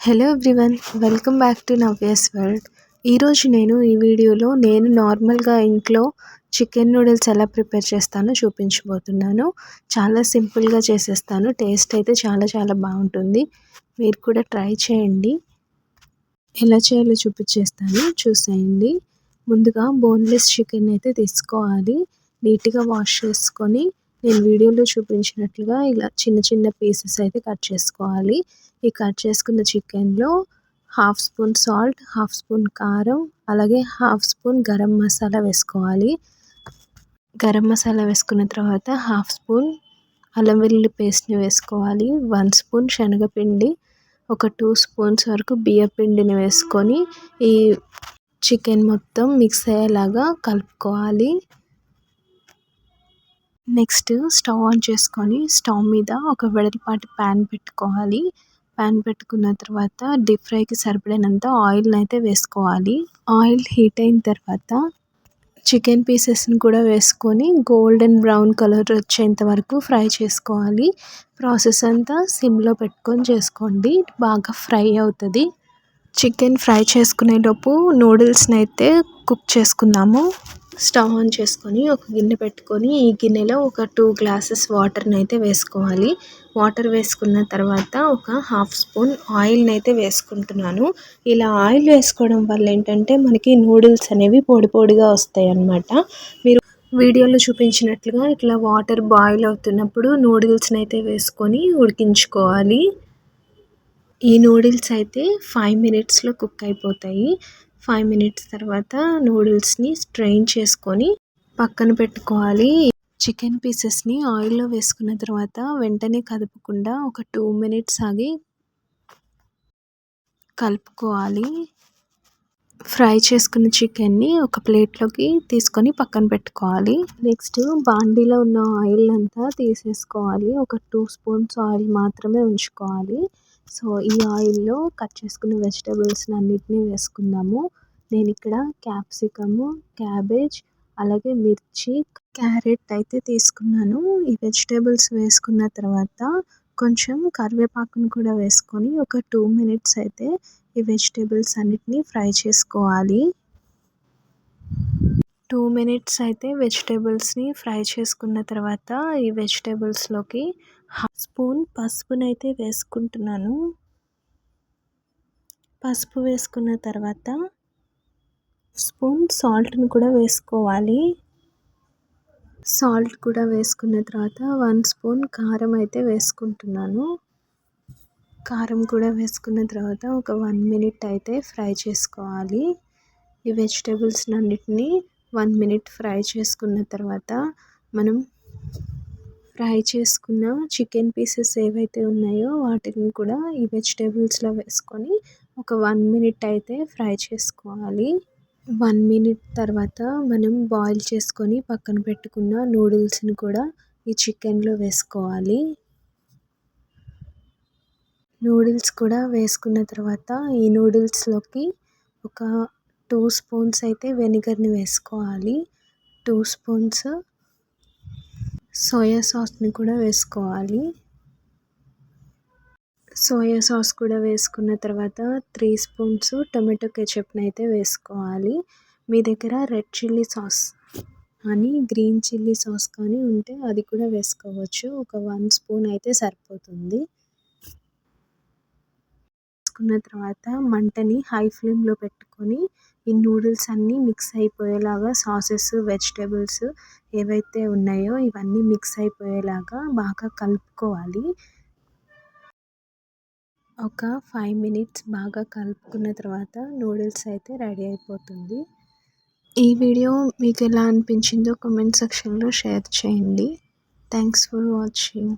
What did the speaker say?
Hello everyone welcome back to Navya's world ఈరోజు నేను ఈ వీడియోలో నేను నార్మల్గా ఇంట్లో చికెన్ నూడిల్స్ ఎలా ప్రిపేర్ చేస్తానో చూపించబోతున్నాను. చాలా సింపుల్గా చేసేస్తాను టేస్ట్ అయితే చాలా చాలా బాగుంటుంది. మీరు కూడా ట్రై చేయండి. ఎలా చేయాలో చూపించేస్తాను చూసేయండి. ముందుగా బోన్లెస్ చికెన్ అయితే తీసుకోవాలి. నీట్గా వాష్ చేసుకొని నేను వీడియోలో చూపించినట్లుగా ఇలా చిన్న చిన్న పీసెస్ అయితే కట్ చేసుకోవాలి. ఈ కట్ చేసుకున్న చికెన్లో half spoon salt half spoon కారం అలాగే హాఫ్ స్పూన్ గరం మసాలా వేసుకోవాలి. గరం మసాలా వేసుకున్న తర్వాత హాఫ్ స్పూన్ అల్లం వెల్లుల్లి పేస్ట్ని వేసుకోవాలి. వన్ స్పూన్ శనగపిండి ఒక టూ స్పూన్స్ వరకు బియ్య పిండిని వేసుకొని ఈ చికెన్ మొత్తం మిక్స్ అయ్యేలాగా కలుపుకోవాలి. నెక్స్ట్ స్టవ్ ఆన్ చేసుకొని స్టవ్ మీద ఒక వెడల్పాటి ప్యాన్ పెట్టుకోవాలి. ప్యాన్ పెట్టుకున్న తర్వాత డీప్ ఫ్రైకి సరిపడినంత ఆయిల్ని అయితే వేసుకోవాలి. ఆయిల్ హీట్ అయిన తర్వాత చికెన్ పీసెస్ని కూడా వేసుకొని గోల్డెన్ బ్రౌన్ కలర్ వచ్చేంత వరకు ఫ్రై చేసుకోవాలి. ప్రాసెస్ అంతా సిమ్లో పెట్టుకొని చేసుకోండి. బాగా ఫ్రై అవుతుంది. చికెన్ ఫ్రై చేసుకునేలోపు నూడిల్స్ని అయితే కుక్ చేసుకుందాము. స్టవ్ ఆన్ చేసుకొని ఒక గిన్నె పెట్టుకొని ఈ గిన్నెలో ఒక టూ గ్లాసెస్ వాటర్ని అయితే వేసుకోవాలి. వాటర్ వేసుకున్న తర్వాత ఒక హాఫ్ స్పూన్ ఆయిల్ని అయితే వేసుకుంటున్నాను. ఇలా ఆయిల్ వేసుకోవడం వల్ల ఏంటంటే మనకి నూడిల్స్ అనేవి పొడి పొడిగా వస్తాయి అన్నమాట మీరు వీడియోలో చూపించినట్లుగా ఇట్లా వాటర్ బాయిల్ అవుతున్నప్పుడు నూడిల్స్ని అయితే వేసుకొని ఉడికించుకోవాలి. ఈ నూడిల్స్ అయితే ఫైవ్ మినిట్స్లో కుక్ అయిపోతాయి. ఫైవ్ మినిట్స్ తర్వాత నూడిల్స్ని స్ట్రెయిన్ చేసుకొని పక్కన పెట్టుకోవాలి. చికెన్ పీసెస్ని ఆయిల్లో వేసుకున్న తర్వాత వెంటనే కదపకుండా ఒక టూ మినిట్స్ ఆగి కలుపుకోవాలి. ఫ్రై చేసుకున్న చికెన్ని ఒక ప్లేట్లోకి తీసుకొని పక్కన పెట్టుకోవాలి. నెక్స్ట్ బాండీలో ఉన్న ఆయిల్ అంతా తీసేసుకోవాలి. ఒక టూ స్పూన్స్ ఆయిల్ మాత్రమే ఉంచుకోవాలి. సో ఈ ఆయిల్లో కట్ చేసుకున్న వెజిటేబుల్స్ని అన్నిటినీ వేసుకుందాము. నేను ఇక్కడ క్యాప్సికము క్యాబేజ్ అలాగే మిర్చి క్యారెట్ అయితే తీసుకున్నాను. ఈ వెజిటేబుల్స్ వేసుకున్న తర్వాత కొంచెం కరివేపాకును కూడా వేసుకొని ఒక టూ మినిట్స్ అయితే ఈ వెజిటేబుల్స్ అన్నిటినీ ఫ్రై చేసుకోవాలి. టూ మినిట్స్ అయితే వెజిటేబుల్స్ని ఫ్రై చేసుకున్న తర్వాత ఈ వెజిటేబుల్స్లోకి హాఫ్ స్పూన్ పసుపునైతే వేసుకుంటున్నాను. పసుపు వేసుకున్న తర్వాత స్పూన్ సాల్ట్ని కూడా వేసుకోవాలి. సాల్ట్ కూడా వేసుకున్న తర్వాత వన్ స్పూన్ కారం అయితే వేసుకుంటున్నాను. కారం కూడా వేసుకున్న తర్వాత ఒక వన్ మినిట్ అయితే ఫ్రై చేసుకోవాలి. ఈ వెజిటేబుల్స్ అన్నిటినీ వన్ మినిట్ ఫ్రై చేసుకున్న తర్వాత మనం ఫ్రై చేసుకున్న చికెన్ పీసెస్ ఏవైతే ఉన్నాయో వాటిని కూడా ఈ వెజిటేబుల్స్లో వేసుకొని ఒక వన్ మినిట్ అయితే ఫ్రై చేసుకోవాలి. వన్ మినిట్ తర్వాత మనం బాయిల్ చేసుకొని పక్కన పెట్టుకున్న నూడిల్స్ని కూడా ఈ చికెన్లో వేసుకోవాలి. నూడిల్స్ కూడా వేసుకున్న తర్వాత ఈ నూడిల్స్లోకి ఒక టూ స్పూన్స్ అయితే వెనిగర్ని వేసుకోవాలి. టూ స్పూన్స్ సోయా సాస్ని కూడా వేసుకోవాలి. సోయా సాస్ కూడా వేసుకున్న తర్వాత త్రీ స్పూన్స్ టొమాటో కెచప్ని అయితే వేసుకోవాలి. మీ దగ్గర రెడ్ చిల్లీ సాస్ అని గ్రీన్ చిల్లీ సాస్ కానీ ఉంటే అది కూడా వేసుకోవచ్చు. ఒక వన్ స్పూన్ అయితే సరిపోతుంది. వేసుకున్న తర్వాత మంటని హై ఫ్లేమ్లో పెట్టుకొని ఈ నూడిల్స్ అన్నీ మిక్స్ అయిపోయేలాగా సాసెస్ వెజిటేబుల్స్ ఏవైతే ఉన్నాయో ఇవన్నీ మిక్స్ అయిపోయేలాగా బాగా కలుపుకోవాలి. ఒక ఫైవ్ మినిట్స్ బాగా కలుపుకున్న తర్వాత నూడిల్స్ అయితే రెడీ అయిపోతుంది. ఈ వీడియో మీకు ఎలా అనిపించిందో కామెంట్ సెక్షన్లో షేర్ చేయండి. Thanks for watching.